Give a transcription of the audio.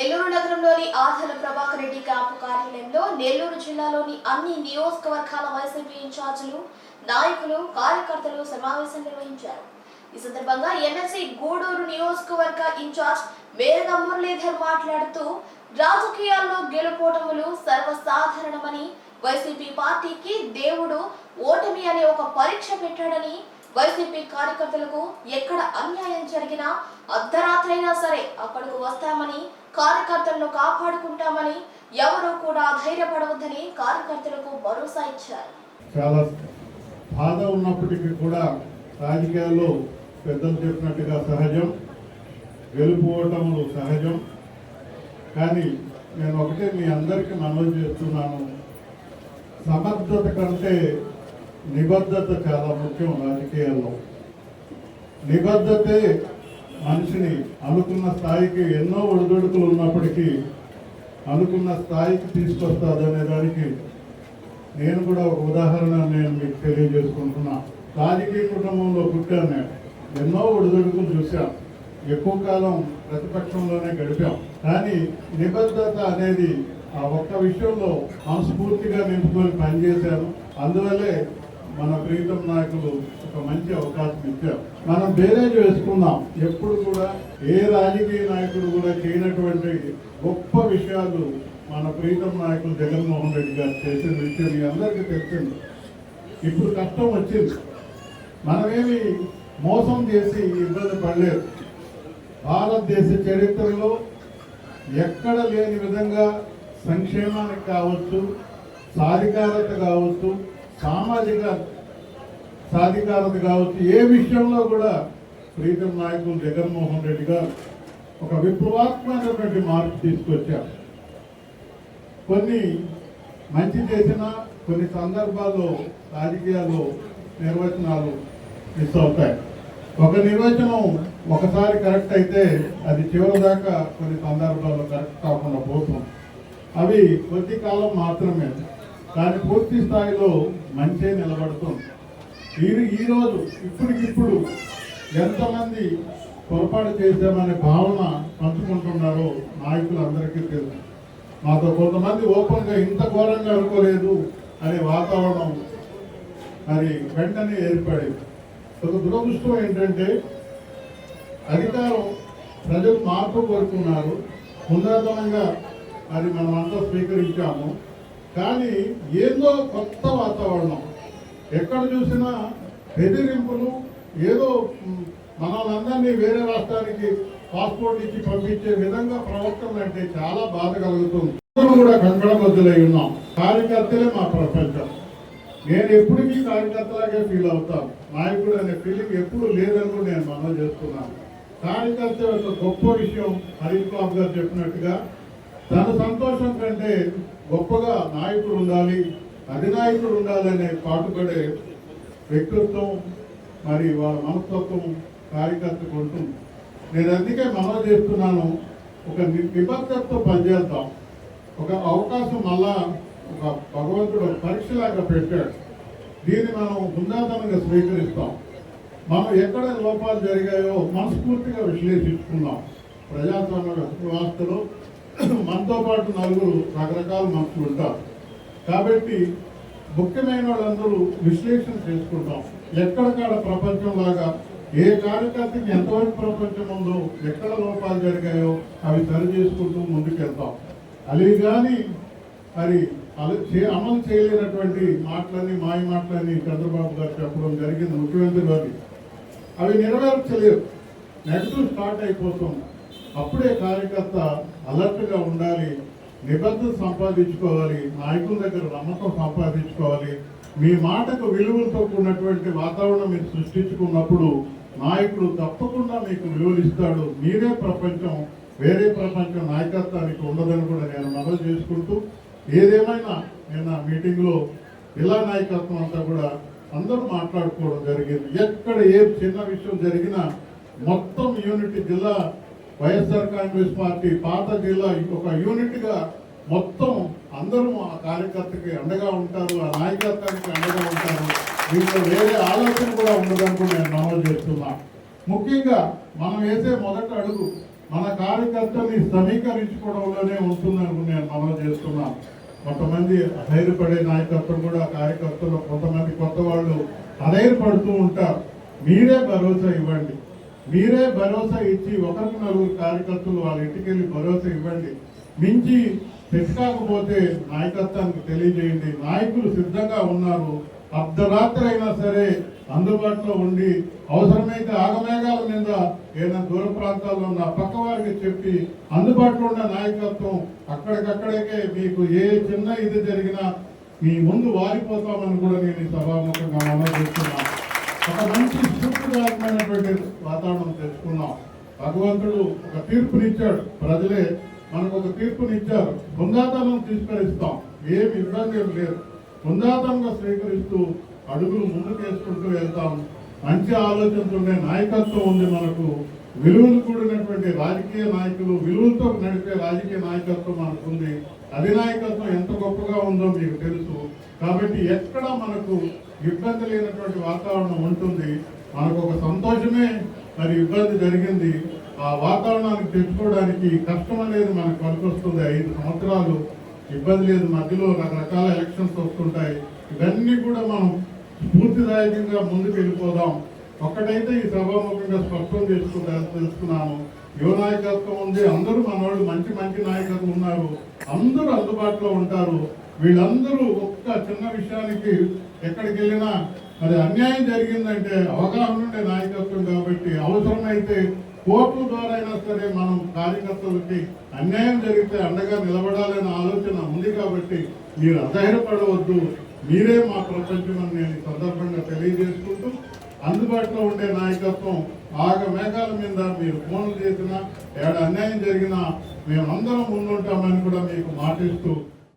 నెల్లూరు నగరంలోని ఆధల ప్రభాకర్ రెడ్డి క్యాంపు కార్యాలయంలో నెల్లూరు జిల్లాలోని అన్ని నియోజకవర్గాల వైసీపీ ఇన్ఛార్జీలు నాయకులు కార్యకర్తలు సమావేశం నిర్వహించారు. ఈ సందర్భంగా ఎమ్మెల్సీ గూడూరు నియోజకవర్గ ఇన్ఛార్జ్ మేరగా మురళీధర్ మాట్లాడుతూ రాజకీయాల్లో గెలుపోటములు సర్వసాధారణమని వైసీపీ పార్టీకి దేవుడు ఓటమి అనే ఒక పరీక్ష పెట్టాడని వైసీపీ కార్యకర్తలకు ఎక్కడ అన్యాయం జరిగినా అర్ధరాత్రైనా సరే అక్కడకు వస్తామని కార్యకర్తలను కాపాడుకుంటామని ఎవరూ కూడా ధైర్యపడవద్దని కార్యకర్తలకు భరోసా ఇచ్చారు. చాలా బాధ ఉన్నప్పటికీ కూడా రాజకీయాల్లో పెద్దలు చెప్పినట్టుగా సహజం గెలుపు ఓటములు సహజం. కానీ నేను ఒకటే మీ అందరికీ మనవి చేస్తున్నాను. సమర్థత కంటే నిబద్ధత చాలా ముఖ్యం రాజకీయాల్లో. నిబద్ధతే మనిషిని అనుకున్న స్థాయికి ఎన్నో ఒడిదొడుకులు ఉన్నప్పటికీ అనుకున్న స్థాయికి తీసుకొస్తాదనే దానికి నేను కూడా ఒక ఉదాహరణ నేను మీకు తెలియజేసుకుంటున్నా. రాజకీయ కుటుంబంలో పుట్టాను నేను ఎన్నో ఒడిదొడుకులు చూశాం. ఎక్కువ కాలం ప్రతిపక్షంలోనే గడిపాం. కానీ నిబద్ధత అనేది ఆ ఒక్క విషయంలో మనస్ఫూర్తిగా నింపుకొని పనిచేశాను అందువల్లే మన ప్రీతం నాయకులు ఒక మంచి అవకాశం ఇచ్చారు. మనం బేరేజ్ వేసుకుందాం. ఎప్పుడు కూడా ఏ రాజకీయ నాయకుడు కూడా చేయనటువంటి గొప్ప విషయాలు మన ప్రీతం నాయకులు జగన్మోహన్ రెడ్డి గారు చేసిన విషయం మీ అందరికీ తెలిసింది. ఇప్పుడు కష్టం వచ్చింది. మనమేమి మోసం చేసి ఇబ్బంది పడలేదు. భారతదేశ చరిత్రలో ఎక్కడ లేని విధంగా సంక్షేమానికి కావచ్చు సాధికారత కావచ్చు సామాజిక సాధికారత కావచ్చు ఏ విషయంలో కూడా ప్రీతం నాయకులు జగన్మోహన్ రెడ్డి గారు ఒక విప్లవాత్మకమైనటువంటి మార్పు తీసుకొచ్చారు. కొన్ని మంచి చేసిన కొన్ని సందర్భాల్లో రాజకీయాల్లో నిర్వచనాలు మిస్ అవుతాయి. ఒక నిర్వచనం ఒకసారి కరెక్ట్ అయితే అది చివరి దాకా కొన్ని సందర్భాల్లో కరెక్ట్ కాకుండా పోతుంది. అవి కొద్ది కాలం మాత్రమే. కానీ పూర్తి స్థాయిలో మంచే నిలబడుతుంది. ఈ ఈరోజు ఇప్పటికిప్పుడు ఎంతమంది పొరపాటు చేశామనే భావన పంచుకుంటున్నారో నాయకులందరికీ తెలుసు. మాతో కొంతమంది ఓపెన్గా ఇంత ఘోరంగా అనుకోలేదు అనే వాతావరణం మరి వెంటనే ఏర్పడింది. ఒక దురదృష్టం ఏంటంటే అధికారం ప్రజలు మార్పు కోరుకున్నారు. ఉన్నతనంగా అది మనం అంతా స్వీకరించాము. కానీ ఏదో కొత్త వాతావరణం. ఎక్కడ చూసినా బెదిరింపులు ఏదో మ్, మనల్ని వేరే రాష్ట్రానికి పాస్పోర్ట్ ఇచ్చి పంపించే విధంగా ప్రవర్తన అంటే చాలా బాధ కలుగుతుంది. కూడా కంకణబద్దులై ఉన్నాం. కార్యకర్తలే మా ప్రపంచం. నేను ఎప్పటికీ కార్యకర్తలాగే ఫీల్ అవుతాను. నాయకుడు అనే ఫీలింగ్ ఎప్పుడు లేదని కూడా నేను మనం చేస్తున్నాను. కార్యకర్త యొక్క గొప్ప విషయం హరీష్ బాబు గారు చెప్పినట్టుగా తన సంతోషం కంటే గొప్పగా నాయకుడు ఉండాలి అధినాయకుడు ఉండాలనే పాటుపడే వ్యక్తిత్వం మరి వాళ్ళ మనస్తత్వం కార్యకర్తకు ఉంటుంది. నేను అందుకే మనం చేస్తున్నాను ఒక నిబద్ధతతో పనిచేద్దాం. ఒక అవకాశం మళ్ళా ఒక భగవంతుడు పరీక్షలాగా పెట్టాడు. దీన్ని మనం హుందాతనంగా స్వీకరిస్తాం. మనం ఎక్కడ లోపాలు జరిగాయో మనస్ఫూర్తిగా విశ్లేషించుకుందాం ప్రజాస్వామ్య వ్యవస్థలో మనతో పాటు నలుగురు రకరకాల మనుషులు ఉంటారు. కాబట్టి ముఖ్యమైన వాళ్ళందరూ విశ్లేషణ చేసుకుంటాం. ఎక్కడికాడ ప్రపంచం లాగా ఏ కార్యకర్తకి ఎంతవరకు ప్రపంచం ఉందో ఎక్కడ లోపాలు జరిగాయో అవి సరి చేసుకుంటూ ముందుకెళ్తాం. అలీ కానీ మరి అమలు చేయలేనటువంటి మాటలని మాయ మాటలని చంద్రబాబు గారు చెప్పడం జరిగింది ముఖ్యమంత్రి గారి. అవి నెరవేర్చలేవు నెగటివ్ స్టార్ట్ అయిపోతుంది అప్పుడే కార్యకర్త అలర్ట్గా ఉండాలి నిబద్ధత సంపాదించుకోవాలి నాయకుల దగ్గర నమ్మకం సంపాదించుకోవాలి. మీ మాటకు విలువలతో కూడినటువంటి వాతావరణం మీరు సృష్టించుకున్నప్పుడు నాయకుడు తప్పకుండా మీకు విలువలు ఇస్తాడు. మీరే ప్రపంచం వేరే ప్రపంచం నాయకత్వానికి ఉండదని కూడా నేను మనవి చేసుకుంటూ ఏదేమైనా నిన్న మీటింగ్లో జిల్లా నాయకత్వం అంతా కూడా అందరూ మాట్లాడుకోవడం జరిగింది. ఎక్కడ ఏ చిన్న విషయం జరిగినా మొత్తం యూనిట్ జిల్లా వైఎస్ఆర్ కాంగ్రెస్ పార్టీ పాత జిల్లా ఒక యూనిట్గా మొత్తం అందరూ ఆ కార్యకర్తకి అండగా ఉంటారు ఆ నాయకత్వానికి అండగా ఉంటారు. దీంట్లో వేరే ఆలోచన కూడా ఉండదని కూడా నేను నమోదు చేస్తున్నా. ముఖ్యంగా మనం వేసే మొదటి అడుగు మన కార్యకర్తల్ని సమీకరించుకోవడంలోనే ఉంటుందని నేను మనం చేస్తున్నాను. కొంతమంది అధైర్యపడే నాయకత్వం కూడా కార్యకర్తలు కొంతమంది కొత్త వాళ్ళు అధైర్యపడుతూ ఉంటారు. మీరే భరోసా ఇవ్వండి. మీరే భరోసా ఇచ్చి ఒకరికి నలుగురు కార్యకర్తలు వాళ్ళ ఇంటికి వెళ్ళి భరోసా ఇవ్వండి. మించి తెచ్చుకోకపోతే నాయకత్వానికి తెలియజేయండి. నాయకులు సిద్ధంగా ఉన్నారు. అర్ధరాత్రి అయినా సరే అందుబాటులో ఉండి అవసరమైతే ఆగమేఘాల మీద ఏదైనా దూర ప్రాంతాల్లో ఉన్న పక్క వారికి చెప్పి అందుబాటులో ఉన్న నాయకత్వం అక్కడికక్కడికే మీకు ఏ చిన్న ఇది జరిగినా మీ ముందు వారిపోతామని కూడా నేను ఈ సభాముఖంగా మనం చేస్తున్నాను ఒక మంచి శుభ్రదాయకమైనటువంటి వాతావరణం తెచ్చుకున్నాం. భగవంతుడు ఒక తీర్పునిచ్చాడు. ప్రజలే మనకు ఒక తీర్పునిచ్చారు. బృందాతనం తీసుకరిస్తాం. ఏమి ఇబ్బంది ఏం లేదు. బృందాతనంగా స్వీకరిస్తూ అడుగులు ముందుకేసుకుంటూ వెళ్తాం. మంచి ఆలోచనతోనే నాయకత్వం ఉంది మనకు. విలువలు కూడినటువంటి రాజకీయ నాయకులు విలువలతో నడిపే రాజకీయ నాయకత్వం మనకు ఉంది. అధినాయకత్వం ఎంత గొప్పగా ఉందో మీకు తెలుసు. కాబట్టి ఎక్కడ మనకు ఇబ్బంది లేనటువంటి వాతావరణం ఉంటుంది మనకు ఒక సంతోషమే మరి ఇబ్బంది జరిగింది. ఆ వాతావరణానికి తెచ్చుకోవడానికి కష్టం అనేది మనకు పనికొస్తుంది. ఐదు సంవత్సరాలు ఇబ్బంది లేదు. మధ్యలో రకరకాల ఎలక్షన్స్ వస్తుంటాయి. ఇవన్నీ కూడా మనం స్ఫూర్తిదాయకంగా ముందుకు వెళ్ళిపోదాం. ఒక్కటైతే ఈ సభాముఖంగా స్పష్టం చేసుకుంటా తెలుసుకున్నాను. యువ నాయకత్వం ఉంది అందరూ మనవాళ్ళు మంచి మంచి నాయకత్వం ఉన్నారు అందరూ అందుబాటులో ఉంటారు. వీళ్ళందరూ ఒక్క చిన్న విషయానికి ఎక్కడికి వెళ్ళినా మరి అన్యాయం జరిగిందంటే అవగాహన ఉండే నాయకత్వం కాబట్టి అవసరమైతే కోర్టు ద్వారా అయినా సరే మనం కార్యకర్తలకి అన్యాయం జరిగితే అండగా నిలబడాలనే ఆలోచన ఉంది కాబట్టి మీరు అధైర్యపడవద్దు. మీరే మా ప్రపంచమని నేను సందర్భంగా తెలియజేసుకుంటూ అందుబాటులో ఉండే నాయకత్వం ఆగ మేఘాల మీద మీరు ఫోన్లు చేసినా ఏడ అన్యాయం జరిగినా మేమందరం ముందుంటామని కూడా మీకు మాటిస్తూ